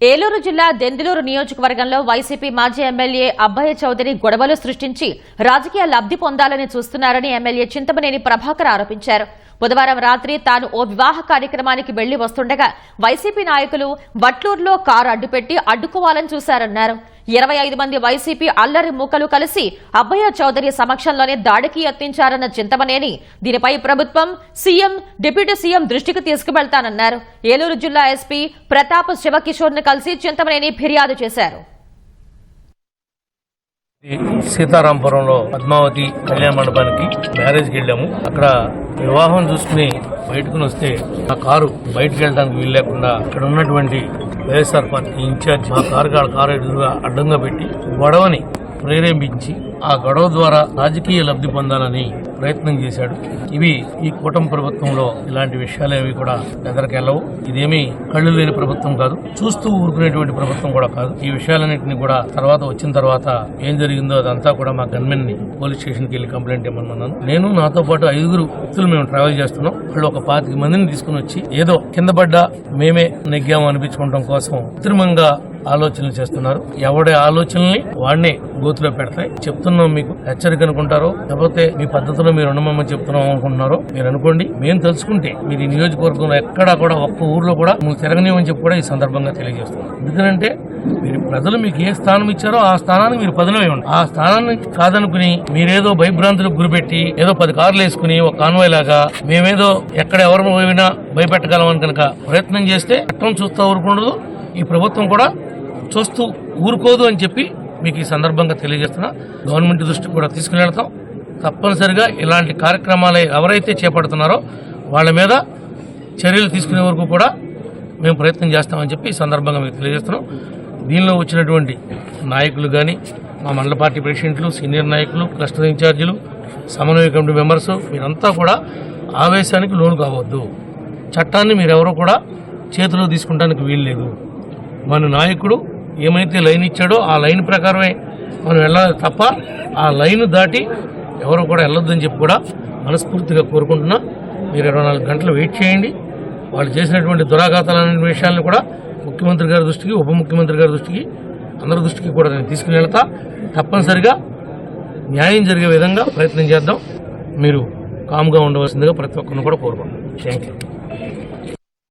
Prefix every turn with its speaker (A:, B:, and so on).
A: ఏలూరు జిల్లా దెందులూరు నియోజకవర్గంలో వైసీపీ మాజీ ఎమ్మెల్యే అబ్బయ్య చౌదరి గొడవలు సృష్టించి రాజకీయ లబ్ధి పొందాలని చూస్తున్నారని ఎమ్మెల్యే చింతమనేని ప్రభాకర్ ఆరోపించారు. బుధవారం రాత్రి తాను ఓ వివాహ కార్యక్రమానికి వెళ్ళి వస్తుండగా వైసీపీ నాయకులు వట్లూరులో కారు అడ్డుపెట్టి అడ్డుకోవాలని చూశారన్నారు. ఇరవై ఐదు మంది వైసీపీ అల్లరి మూకలు కలిసి అబ్బయ్య చౌదరి సమక్షంలోనే దాడికి యత్నించారన్న చింతమనేని. దీనిపై ప్రభుత్వం సీఎం డిప్యూటీ సీఎం దృష్టికి తీసుకువెళ్తానన్నారు. ఏలూరు జిల్లా ఎస్పీ ప్రతాప్ శివకిషోర్ను కలిసి చింతమనేని ఫిర్యాదు చేశారు.
B: సీతారాంపురంలో పద్మావతి కళ్యాణ మండపానికి మ్యారేజ్కి వెళ్ళాము. అక్కడ వివాహం చూసుకుని బయటకుని వస్తే ఆ కారు బయటకు వెళ్ళడానికి వీలు లేకుండా ఇక్కడ ఉన్నటువంటి వైఎస్ఆర్ పార్టీ ఇన్ఛార్జ్ మా కారు కాడ కారు ఎదురుగా అడ్డంగా పెట్టి గొడవని ప్రేరేపించి ఆ గొడవ ద్వారా రాజకీయ లబ్ధి పొందాలని ప్రయత్నం చేశాడు. ఇవి ఈ కూటమి ప్రభుత్వంలో ఇలాంటి విషయాలేవి కూడా ఎదరికెళ్ళవు ఇదేమీ కళ్ళు లేని ప్రభుత్వం కాదు చూస్తూ ఊరుకునేటువంటి ప్రభుత్వం కూడా కాదు. ఈ విషయాలన్నింటినీ కూడా తర్వాత వచ్చిన తర్వాత ఏం జరిగిందో అదంతా కూడా మా గన్మెన్ని పోలీస్ స్టేషన్కి వెళ్ళి కంప్లైంట్ ఇవ్వమన్నాను నేను నాతో పాటు ఐదుగురు వ్యక్తులు మేము ట్రావెల్ చేస్తున్నాం. వాళ్ళు ఒక పాతిక మందిని తీసుకుని వచ్చి ఏదో కింద పడ్డా మేమే నెగ్గాము అనిపించుకోవడం కోసం కృత్రిమంగా ఆలోచనలు చేస్తున్నారు. ఎవడి ఆలోచనల్ని వాడినే గోతులో పెడతాయి. చెప్తున్నాం మీకు హెచ్చరిక అనుకుంటారో లేకపోతే మీ పద్ధతిలో మీరు ఉండమని చెప్తున్నాం అనుకుంటున్నారో మీరు అనుకోండి. మేము తెలుసుకుంటే మీరు ఈ నియోజకవర్గంలో ఎక్కడా కూడా ఒక్క ఊర్లో కూడా మేము తిరగనివని చెప్పి కూడా ఈ సందర్భంగా తెలియజేస్తున్నాం. ఎందుకంటే మీరు ప్రజలు మీకు ఏ స్థానం ఇచ్చారో ఆ స్థానానికి మీరు పదవి ఆ స్థానాన్ని కాదనుకుని మీరేదో భయభ్రాంతులకు గురిపెట్టి ఏదో పది కార్లు వేసుకుని ఒక కాన్వాయ్ లాగా మేమేదో ఎక్కడ ఎవరు పోయినా భయపెట్టగలమని కనుక ప్రయత్నం చేస్తే చట్టం చూస్తూ ఊరుకుండదు. ఈ ప్రభుత్వం కూడా చూస్తూ ఊరుకోదు అని చెప్పి మీకు ఈ సందర్భంగా తెలియజేస్తున్నా. గవర్నమెంట్ దృష్టికి కూడా తీసుకుని వెళ్తాం తప్పనిసరిగా ఇలాంటి కార్యక్రమాలు ఎవరైతే చేపడుతున్నారో వాళ్ళ మీద చర్యలు తీసుకునే వరకు కూడా మేము ప్రయత్నం చేస్తామని చెప్పి ఈ సందర్భంగా మీకు తెలియజేస్తున్నాం. దీనిలో వచ్చినటువంటి నాయకులు కానీ మా మండల పార్టీ ప్రెసిడెంట్లు సీనియర్ నాయకులు క్లస్టర్ ఇన్ఛార్జీలు సమన్వయ కమిటీ మెంబర్స్ మీరంతా కూడా ఆవేశానికి లోను కావద్దు. చట్టాన్ని మీరెవరూ కూడా చేతిలో తీసుకుంటానికి వీల్లేదు. మన నాయకుడు ఏమైతే లైన్ ఇచ్చాడో ఆ లైన్ ప్రకారమే మనం వెళ్ళాలి తప్ప ఆ లైన్ దాటి ఎవరు కూడా వెళ్ళొద్దని చెప్పి కూడా మనస్ఫూర్తిగా కోరుకుంటున్నా. మీరు ఇరవై నాలుగు గంటలు వెయిట్ చేయండి. వాళ్ళు చేసినటువంటి దురాఘాతాలనే విషయాలను కూడా ముఖ్యమంత్రి గారి దృష్టికి ఉప ముఖ్యమంత్రి గారి దృష్టికి అందరి దృష్టికి కూడా నేను తీసుకుని వెళ్తా. తప్పనిసరిగా న్యాయం జరిగే విధంగా ప్రయత్నం చేద్దాం. మీరు కామ్గా ఉండవలసిందిగా ప్రతి ఒక్కరిని కూడా కోరుకుంటున్నాను. Thank you